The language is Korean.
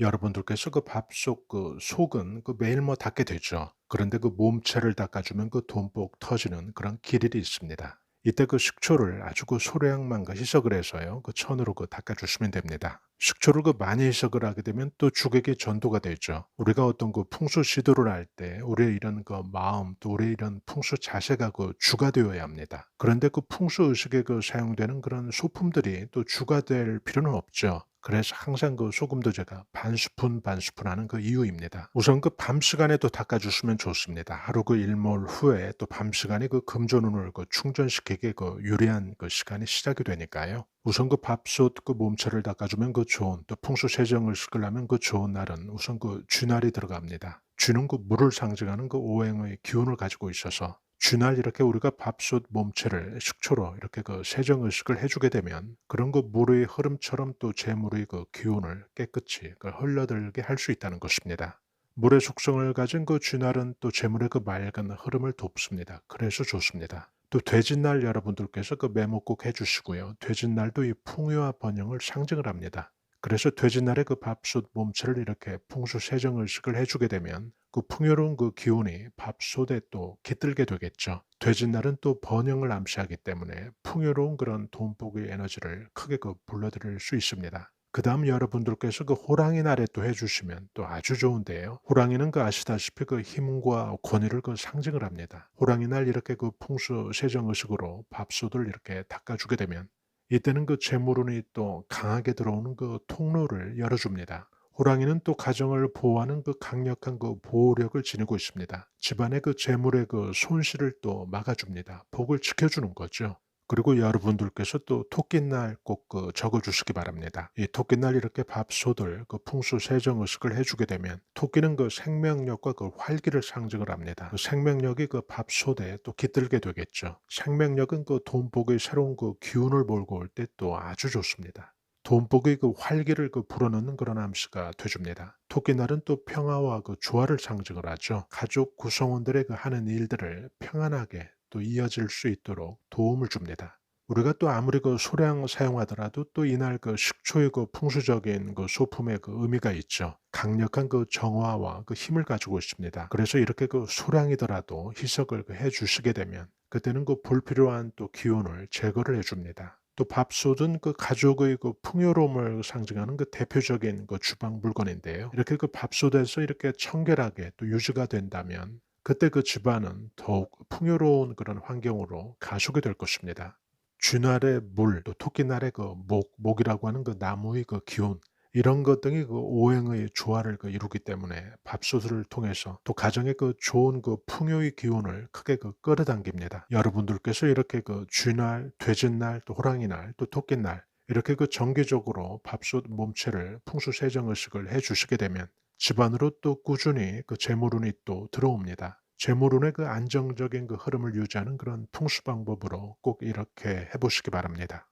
여러분들께서 그 밥속 그 속은 그 매일 뭐 닦게 되죠. 그런데 그 몸체를 닦아주면 그 돈복 터지는 그런 기일이 있습니다. 이때 그 식초를 아주 그 소량만 그 희석을 해서요. 그 천으로 그 닦아주시면 됩니다. 식초를 그 많이 희석을 하게 되면 또 죽에게 전도가 되죠. 우리가 어떤 그 풍수 시도를 할 때 우리의 이런 그 마음 또 우리의 이런 풍수 자세가 그 주가 되어야 합니다. 그런데 그 풍수 의식에 그 사용되는 그런 소품들이 또 주가 될 필요는 없죠. 그래서 항상 그 소금도 제가 반 스푼 반 스푼 하는 그 이유입니다. 우선 그 밤 시간에도 닦아주시면 좋습니다. 하루 그 일몰 후에 또 밤 시간에 그 금전운을 그 충전시키기 그 유리한 그 시간이 시작이 되니까요. 우선 그 밥솥 그 몸체를 닦아주면 그 좋은 또 풍수 세정을 시키려면 그 좋은 날은 우선 그 쥐날이 들어갑니다. 쥐는 그 물을 상징하는 그 오행의 기운을 가지고 있어서 쥐날 이렇게 우리가 밥솥 몸체를 식초로 이렇게 그 세정 의식을 해주게 되면 그런 그 물의 흐름처럼 또 재물의 그 기운을 깨끗이 그 흘러들게 할 수 있다는 것입니다. 물의 속성을 가진 그 쥐날은 또 재물의 그 맑은 흐름을 돕습니다. 그래서 좋습니다. 또 돼지날 여러분들께서 그 메모 꼭 해주시고요. 돼지날도 이 풍요와 번영을 상징을 합니다. 그래서 돼지날의 그 밥솥 몸체를 이렇게 풍수 세정 의식을 해주게 되면 그 풍요로운 그 기운이 밥솥에 또 깃들게 되겠죠. 돼지날은 또 번영을 암시하기 때문에 풍요로운 그런 돈복의 에너지를 크게 그 불러들일 수 있습니다. 그 다음 여러분들께서 그 호랑이 날에 또 해주시면 또 아주 좋은데요. 호랑이는 그 아시다시피 그 힘과 권위를 그 상징을 합니다. 호랑이 날 이렇게 그 풍수 세정 의식으로 밥솥을 이렇게 닦아주게 되면 이때는 그 재물운이 또 강하게 들어오는 그 통로를 열어줍니다. 호랑이는 또 가정을 보호하는 그 강력한 그 보호력을 지니고 있습니다. 집안의 그 재물의 그 손실을 또 막아줍니다. 복을 지켜주는 거죠. 그리고 여러분들께서 또 토끼날 꼭 그 적어주시기 바랍니다. 이 토끼날 이렇게 밥솥을 그 풍수 세정 의식을 해주게 되면 토끼는 그 생명력과 그 활기를 상징을 합니다. 그 생명력이 그 밥솥에 또 깃들게 되겠죠. 생명력은 그 돈복의 새로운 그 기운을 몰고 올 때 또 아주 좋습니다. 돈복의 그 활기를 그 불어넣는 그런 암시가 되줍니다. 토끼날은 또 평화와 그 조화를 상징을 하죠. 가족 구성원들의 그 하는 일들을 평안하게 또 이어질 수 있도록 도움을 줍니다. 우리가 또 아무리 그 소량 사용하더라도 또 이날 그 식초의 그 풍수적인 그 소품의 그 의미가 있죠. 강력한 그 정화와 그 힘을 가지고 있습니다. 그래서 이렇게 그 소량이더라도 희석을 그 해 주시게 되면 그때는 그 불필요한 또 기운을 제거를 해 줍니다. 또 밥솥은 그 가족의 그 풍요로움을 상징하는 그 대표적인 그 주방 물건인데요. 이렇게 그 밥솥에서 이렇게 청결하게 또 유지가 된다면 그때 그 집안은 더욱 풍요로운 그런 환경으로 가속이 될 것입니다. 쥐날의 물, 또 토끼날의 그 목, 목이라고 하는 그 나무의 그 기운, 이런 것 등이 그 오행의 조화를 그 이루기 때문에 밥솥을 통해서 또 가정의 그 좋은 그 풍요의 기운을 크게 그 끌어당깁니다. 여러분들께서 이렇게 그 쥐날, 돼지날, 또 호랑이날, 또 토끼날 이렇게 그 정기적으로 밥솥 몸체를 풍수 세정 의식을 해 주시게 되면 집안으로 또 꾸준히 그 재물운이 또 들어옵니다. 재물운의 그 안정적인 그 흐름을 유지하는 그런 풍수 방법으로 꼭 이렇게 해보시기 바랍니다.